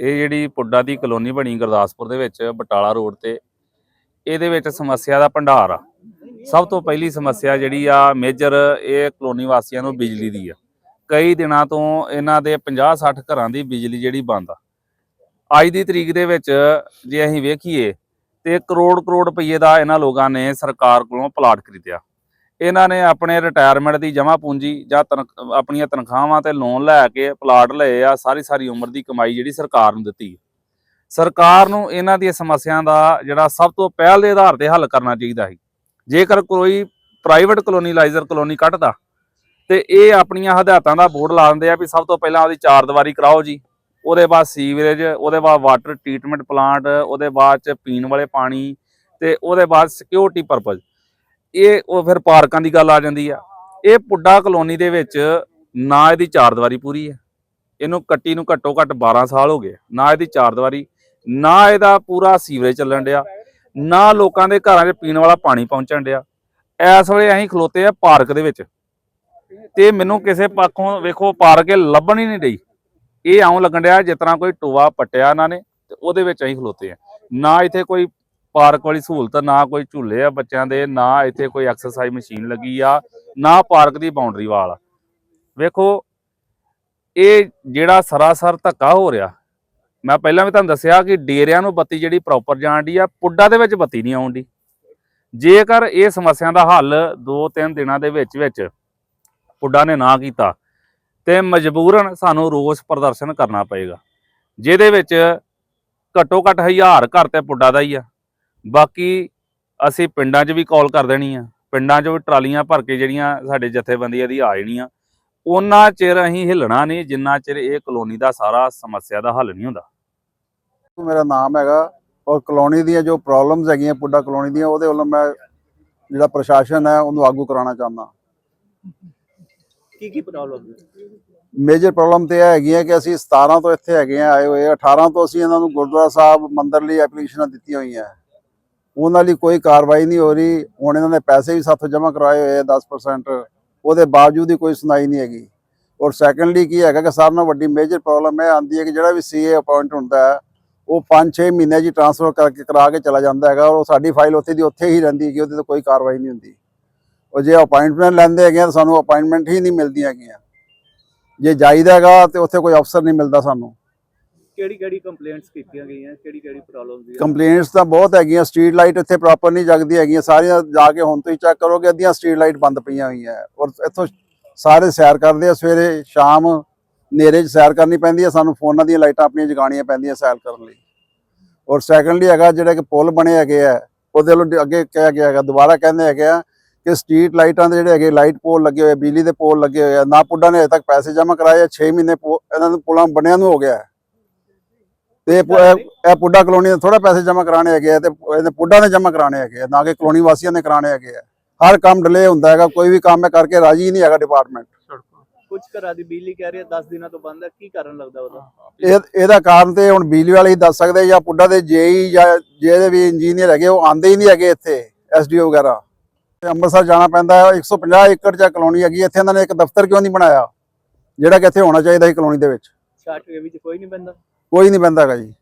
ਇਹ ਜਿਹੜੀ ਪੁੱਡਾ ਦੀ ਕਲੋਨੀ ਬਣੀ ਗੁਰਦਾਸਪੁਰ ਦੇ ਵਿੱਚ, ਬਟਾਲਾ ਰੋਡ ਤੇ, ਇਹਦੇ ਵਿੱਚ ਸਮੱਸਿਆ ਦਾ ਭੰਡਾਰ ਆ। ਸਭ ਤੋਂ ਪਹਿਲੀ ਸਮੱਸਿਆ ਜਿਹੜੀ ਆ, ਮੇਜਰ ਇਹ ਕਲੋਨੀ ਵਾਸੀਆਂ ਨੂੰ ਬਿਜਲੀ ਦੀ ਆ। ਕਈ ਦਿਨਾਂ ਤੋਂ ਇਹਨਾਂ ਦੇ 50 60 ਘਰਾਂ ਦੀ ਬਿਜਲੀ ਜਿਹੜੀ ਬੰਦ ਆ। ਅੱਜ ਦੀ ਤਰੀਕ ਦੇ ਵਿੱਚ ਜੇ ਅਸੀਂ ਵੇਖੀਏ, ਤੇ ਕਰੋੜ ਕਰੋੜ ਰੁਪਏ ਦਾ ਇਹਨਾਂ ਲੋਕਾਂ ਨੇ ਸਰਕਾਰ ਕੋਲੋਂ ਪਲਾਟ ਖਰੀਦਿਆ। ਇਹਨਾਂ ਨੇ ਆਪਣੇ ਰਿਟਾਇਰਮੈਂਟ ਦੀ ਜਮ੍ਹਾਂ ਪੂੰਜੀ ਜਾਂ ਤਨਖ- ਆਪਣੀਆਂ ਤਨਖਾਹਾਂ ਤੇ ਲੋਨ ਲੈ ਕੇ ਪਲਾਟ ਲਏ ਆ, ਸਾਰੀ ਸਾਰੀ ਉਮਰ ਦੀ ਕਮਾਈ ਜਿਹੜੀ ਸਰਕਾਰ ਨੂੰ ਦਿੱਤੀ ਸਰਕਾਰ ਨੂੰ ਇਹਨਾਂ ਦੀਆਂ ਸਮੱਸਿਆ ਦਾ ਜਿਹੜਾ ਸਭ ਤੋਂ ਪਹਿਲ ਦੇ ਆਧਾਰ ਤੇ ਹੱਲ ਕਰਨਾ ਚਾਹੀਦਾ ਸੀ। ਜੇਕਰ ਕੋਈ ਪ੍ਰਾਈਵੇਟ ਕਲੋਨੀਲਾਈਜ਼ਰ ਕਲੋਨੀ ਕੱਢਦਾ ਤੇ ਇਹ ਆਪਣੀਆਂ ਹਦਾਇਤਾਂ ਦਾ ਬੋਰਡ ਲਾ ਦਿੰਦੇ ਆ ਵੀ ਸਭ ਤੋਂ ਪਹਿਲਾਂ ਉਹਦੀ ਚਾਰ ਦੀਵਾਰੀ ਕਰਾਓ ਜੀ। ਉਹਦੇ ਬਾਅਦ ਸੀਵਰੇਜ, ਉਹਦੇ ਬਾਅਦ ਵਾਟਰ ਟ੍ਰੀਟਮੈਂਟ ਪਲਾਂਟ ਉਹਦੇ ਬਾਅਦ ਚ ਪੀਣ ਵਾਲੇ ਪਾਣੀ ਤੇ ਉਹਦੇ ਬਾਅਦ ਸਿਕਿਉਰਿਟੀ ਪਰਪਸ ਇਹ ਉਹ ਫਿਰ ਪਾਰਕਾਂ ਦੀ ਗੱਲ ਆ ਜਾਂਦੀ ਆ। ਇਹ ਪੁੱਡਾ ਕਲੋਨੀ ਦੇ ਵਿੱਚ ਨਾ ਇਹਦੀ ਚਾਰ ਦੀਵਾਰੀ ਪੂਰੀ ਹੈ। ਇਹਨੂੰ ਕੱਟੀ ਨੂੰ ਘੱਟੋ ਘੱਟ 12 ਸਾਲ ਹੋ ਗਏ ਨਾ ਇਹਦੀ ਚਾਰ ਦੀਵਾਰੀ ਨਾ ਇਹਦਾ ਪੂਰਾ ਸੀਵਰੇਜ ਚੱਲਣ ਡਿਆ, ਨਾ ਲੋਕਾਂ ਦੇ ਘਰਾਂ 'ਚ ਪੀਣ ਵਾਲਾ ਪਾਣੀ ਪਹੁੰਚਣ ਡਿਆ। ਇਸ ਵੇਲੇ ਅਸੀਂ ਖਲੋਤੇ ਆ ਪਾਰਕ ਦੇ ਵਿੱਚ। ਤੇ ਮੈਨੂੰ ਕਿਸੇ ਪੱਖੋਂ ਵੇਖੋ, ਪਾਰਕ ਇਹ ਲੱਭਣ ਹੀ ਨਹੀਂ ਡਈ। ਇਹ ਆਉਂ ਲੱਗਣ ਡਿਆ ਜਿਸ ਤਰ੍ਹਾਂ ਕੋਈ ਟੋਆ ਪੱਟਿਆ ਇਹਨਾਂ ਨੇ ਤੇ ਉਹਦੇ ਵਿੱਚ ਅਸੀਂ ਖਲੋਤੇ ਆ। ਨਾ ਇੱਥੇ ਕੋਈ ਪਾਰਕ ਵਾਲੀ ਸਹੂਲਤ ਨਾ ਕੋਈ ਝੂਲੇ ਆ ਬੱਚਿਆਂ ਦੇ, ਨਾ ਇੱਥੇ ਕੋਈ ਐਕਸਰਸਾਈਜ਼ ਮਸ਼ੀਨ ਲੱਗੀ ਆ, ਨਾ ਪਾਰਕ ਦੀ ਬਾਉਂਡਰੀ ਵਾਲ ਵੇਖੋ, ਇਹ ਜਿਹੜਾ ਸਰਾਸਰ ਧੱਕਾ ਹੋ ਰਿਹਾ, ਮੈਂ ਪਹਿਲਾਂ ਵੀ ਤੁਹਾਨੂੰ ਦੱਸਿਆ ਕਿ ਡੇਰਿਆਂ ਨੂੰ ਬੱਤੀ ਜਿਹੜੀ ਪ੍ਰੋਪਰ ਜਾਣ ਦੀ ਆ, ਪੁੱਡਾ ਦੇ ਵਿੱਚ ਬੱਤੀ ਨਹੀਂ ਆਉਂਦੀ ਜੇਕਰ ਇਹ ਸਮੱਸਿਆ ਦਾ ਹੱਲ 2-3 ਦਿਨਾਂ ਦੇ ਵਿੱਚ ਵਿੱਚ ਪੁੱਡਾ ਨੇ ਨਾ ਕੀਤਾ, ਤੇ ਮਜਬੂਰਨ ਸਾਨੂੰ ਰੋਸ ਪ੍ਰਦਰਸ਼ਨ ਕਰਨਾ ਪਏਗਾ, ਜਿਹਦੇ ਵਿੱਚ ਘੱਟੋ ਘੱਟ ਹਜ਼ਾਰ ਘਰ ਤੇ ਪੁੱਡਾ ਦਾ ਹੀ ਆ। ਬਾਕੀ ਅਸੀਂ ਪਿੰਡਾਂ 'ਚ ਵੀ ਕਾਲ ਕਰ ਦੇਣੀ ਆ। ਪਿੰਡਾਂ 'ਚ ਵੀ ਟਰਾਲੀਆਂ ਭਰ ਕੇ ਜਿਹੜੀਆਂ ਸਾਡੇ ਜਥੇਬੰਦੀਆਂ ਦੀ ਆ ਜਾਣੀਆਂ ਉਹਨਾਂ ਚਿਰ ਅਸੀਂ ਹਿੱਲਣਾ ਨਹੀਂ ਜਿੰਨਾ ਚਿਰ ਇਹ ਕਲੋਨੀ ਦਾ ਸਾਰਾ ਸਮੱਸਿਆ ਦਾ ਹੱਲ ਨਹੀਂ ਹੁੰਦਾ। ਮੇਰਾ ਨਾਮ ਹੈਗਾ ਔਰ ਕਲੋਨੀ ਦੀਆਂ ਜੋ ਪ੍ਰੋਬਲਮਸ ਹੈਗੀਆਂ ਪੁੱਡਾ ਕਲੋਨੀ ਦੀਆਂ ਉਹਦੇ ਵੱਲੋਂ ਮੈਂ ਜਿਹੜਾ ਪ੍ਰਸ਼ਾਸਨ ਹੈ ਉਹਨੂੰ ਆਗੂ ਕਰਾਉਣਾ ਚਾਹੁੰਦਾ। ਕੀ ਕੀ ਪ੍ਰੋਬਲਮ ਮੇਜਰ ਪ੍ਰੋਬਲਮ ਤੇ ਇਹ ਹੈਗੀ ਹੈ ਕਿ ਅਸੀਂ 17 ਤੋਂ ਇੱਥੇ ਹੈਗੇ ਆਏ ਹੋਏ 18 ਤੋਂ ਅਸੀਂ ਇਹਨਾਂ ਨੂੰ ਗੁਰਦੁਆਰਾ ਸਾਹਿਬ ਮੰਦਿਰ ਲਈ ਐਪਲੀਕੇਸ਼ਨਾਂ ਦਿੱਤੀਆਂ ਹੋਈਆਂ। ਉਹਨਾਂ ਲਈ ਕੋਈ ਕਾਰਵਾਈ ਨਹੀਂ ਹੋ ਰਹੀ। ਹੁਣ ਇਹਨਾਂ ਨੇ ਪੈਸੇ ਵੀ ਸਾਥੋਂ ਜਮ੍ਹਾਂ ਕਰਵਾਏ ਹੋਏ ਆ 10% ਉਹਦੇ ਬਾਵਜੂਦ ਹੀ ਕੋਈ ਸੁਣਾਈ ਨਹੀਂ ਹੈਗੀ। ਔਰ ਸੈਕੰਡਲੀ ਕੀ ਹੈਗਾ ਕਿ ਸਾਰਿਆਂ ਨਾਲੋਂ ਵੱਡੀ ਮੇਜਰ ਪ੍ਰੋਬਲਮ ਇਹ ਆਂਦੀ ਹੈ ਕਿ ਜਿਹੜਾ ਵੀ ਸੀਏ ਅਪਾਇੰਟ ਹੁੰਦਾ ਹੈ, ਉਹ 5-6 ਮਹੀਨੇ ਜੀ ਟ੍ਰਾਂਸਫਰ ਕਰਕੇ ਕਰਾ ਕੇ ਚਲਾ ਜਾਂਦਾ ਹੈਗਾ ਔਰ ਉਹ ਸਾਡੀ ਫਾਈਲ ਉੱਥੇ ਦੀ ਉੱਥੇ ਹੀ ਰਹਿੰਦੀ ਹੈਗੀ, ਉਹਦੇ ਤੇ ਕੋਈ ਕਾਰਵਾਈ ਨਹੀਂ ਹੁੰਦੀ। ਔਰ ਜੇ ਅਪਾਇੰਟਮੈਂਟ ਲੈਂਦੇ ਹੈਗੇ ਆ ਤਾਂ ਸਾਨੂੰ ਅਪਾਇੰਟਮੈਂਟ ਹੀ ਨਹੀਂ ਮਿਲਦੀਆਂ ਹੈਗੀਆਂ। ਜੇ ਜਾਈਦਾ ਹੈਗਾ ਤੇ ਉੱਥੇ ਕੋਈ ਅਫਸਰ ਨਹੀਂ ਮਿਲਦਾ ਸਾਨੂੰ। ਕਿਹੜੀ ਕਿਹੜੀ ਕੰਪਲੇਂਟਸ ਕੀਤੀਆਂ ਗਈਆਂ, ਕਿਹੜੀ ਕਿਹੜੀ ਪ੍ਰੋਬਲਮ ਦੀ ਕੰਪਲੇਂਟਸ ਤਾਂ ਬਹੁਤ ਹੈਗੀਆਂ ਸਟਰੀਟ ਲਾਈਟ ਇੱਥੇ ਪ੍ਰੋਪਰ ਨਹੀਂ ਜਗਦੀ ਹੈਗੀਆਂ, ਸਾਰੀਆਂ ਜਾ ਕੇ ਹੁਣ ਤੁਸੀਂ ਚੈੱਕ ਕਰੋਗੇ, ਅੱਧੀਆਂ ਸਟਰੀਟ ਲਾਈਟ ਬੰਦ ਪਈਆਂ ਹੋਈਆਂ ਔਰ ਇੱਥੋਂ ਸਾਰੇ ਸੈਰ ਕਰਦੇ ਆ, ਸਵੇਰੇ, ਸ਼ਾਮ ਹਨੇਰੇ 'ਚ ਸੈਰ ਕਰਨੀ ਪੈਂਦੀ ਹੈ, ਸਾਨੂੰ ਫੋਨਾਂ ਦੀਆਂ ਲਾਈਟਾਂ ਆਪਣੀਆਂ ਜਗਾਉਣੀਆਂ ਪੈਂਦੀਆਂ ਸੈਰ ਕਰਨ ਲਈ। ਔਰ ਸੈਕੰਡਲੀ ਹੈਗਾ, ਜਿਹੜੇ ਕਿ ਪੁਲ ਬਣੇ ਹੈਗੇ ਆ, ਉਹਦੇ ਵੱਲੋਂ ਅੱਗੇ ਕਿਹਾ ਗਿਆ ਹੈਗਾ, ਦੁਬਾਰਾ ਕਹਿੰਦੇ ਹੈਗੇ ਆ ਕਿ ਸਟਰੀਟ ਲਾਈਟਾਂ ਦੇ ਜਿਹੜੇ ਹੈਗੇ ਲਾਈਟ ਪੋਲ ਲੱਗੇ ਹੋਏ, ਬਿਜਲੀ ਦੇ ਪੋਲ ਲੱਗੇ ਹੋਏ ਆ, ਨਾ ਪੁੱਡਾ ਨੇ ਅਜੇ ਤੱਕ ਪੈਸੇ ਜਮ੍ਹਾਂ ਕਰਾਏ ਆ 6 ਮਹੀਨੇ ਪੋ- ਇਹਨਾਂ ਨੂੰ ਪੁਲਾਂ ਬਣਿਆ ਨੂੰ ਹੋ ਗਿਆ ਤੇ ਇਹ ਪੁ- ਇਹ- ਇਹ ਪੁੱਡਾ ਕਲੋਨੀ ਦੇ ਥੋੜਾ ਪੈਸੇ ਜਮ੍ਹਾਂ ਕਰਾਣੇ ਹੈਗੇ ਆ ਤੇ ਇਹਦੇ ਪੁੱਡਾ ਨੇ ਜਮ੍ਹਾਂ ਕਰਾਣੇ ਹੈਗੇ ਆ ਨਾ ਕਿ ਕਲੋਨੀ ਵਾਸੀਆਂ ਨੇ ਕਰਾਣੇ ਹੈਗੇ ਆ। ਹਰ ਕੰਮ ਡਿਲੇ ਹੁੰਦਾ ਹੈਗਾ ਕੋਈ ਵੀ ਕੰਮ ਹੈ ਕਰਕੇ ਰਾਜੀ ਨਹੀਂ ਹੈਗਾ ਡਿਪਾਰਟਮੈਂਟ ਕੁਝ ਘਰਾਂ ਦੀ ਬਿਜਲੀ ਕਹਿ ਰਹੀ ਹੈ 10 ਦਿਨਾਂ ਤੋਂ ਬੰਦ ਹੈ ਕੀ ਕਾਰਨ ਲੱਗਦਾ ਉਹਦਾ? ਇਹ ਇਹਦਾ ਕਾਰਨ ਤੇ ਹੁਣ ਬਿਜਲੀ ਵਾਲੇ ਹੀ ਦੱਸ ਸਕਦੇ ਜਾਂ ਪੁੱਡਾ ਦੇ ਜੇਈ ਜਾਂ ਜਿਹੜੇ ਵੀ ਇੰਜੀਨੀਅਰ ਹੈਗੇ ਉਹ ਆਂਦੇ ਹੀ ਨਹੀਂ ਹੈਗੇ ਇੱਥੇ ਐਸਡੀਓ ਵਗੈਰਾ। ਤੇ ਅੰਮ੍ਰਿਤਸਰ ਜਾਣਾ ਪੈਂਦਾ ਹੈ 150 ਏਕੜ ਚ ਕਲੋਨੀ ਹੈਗੀ ਇੱਥੇ ਇਹਨਾਂ ਨੇ ਇੱਕ ਦਫ਼ਤਰ ਕਿਉਂ ਨਹੀਂ ਬਣਾਇਆ? ਜਿਹੜਾ ਕਿ ਇੱਥੇ ਹੋਣਾ ਚਾਹੀਦਾ ਸੀ ਕਲੋਨੀ ਦੇ ਵਿੱਚ। ਛਾਟ ਵਿੱਚ ਕੋਈ ਨਹੀਂ ਬੰਦਾ ਕੋਈ ਨਹੀਂ ਬੰਦਾ ਹੈਗਾ ਜੀ।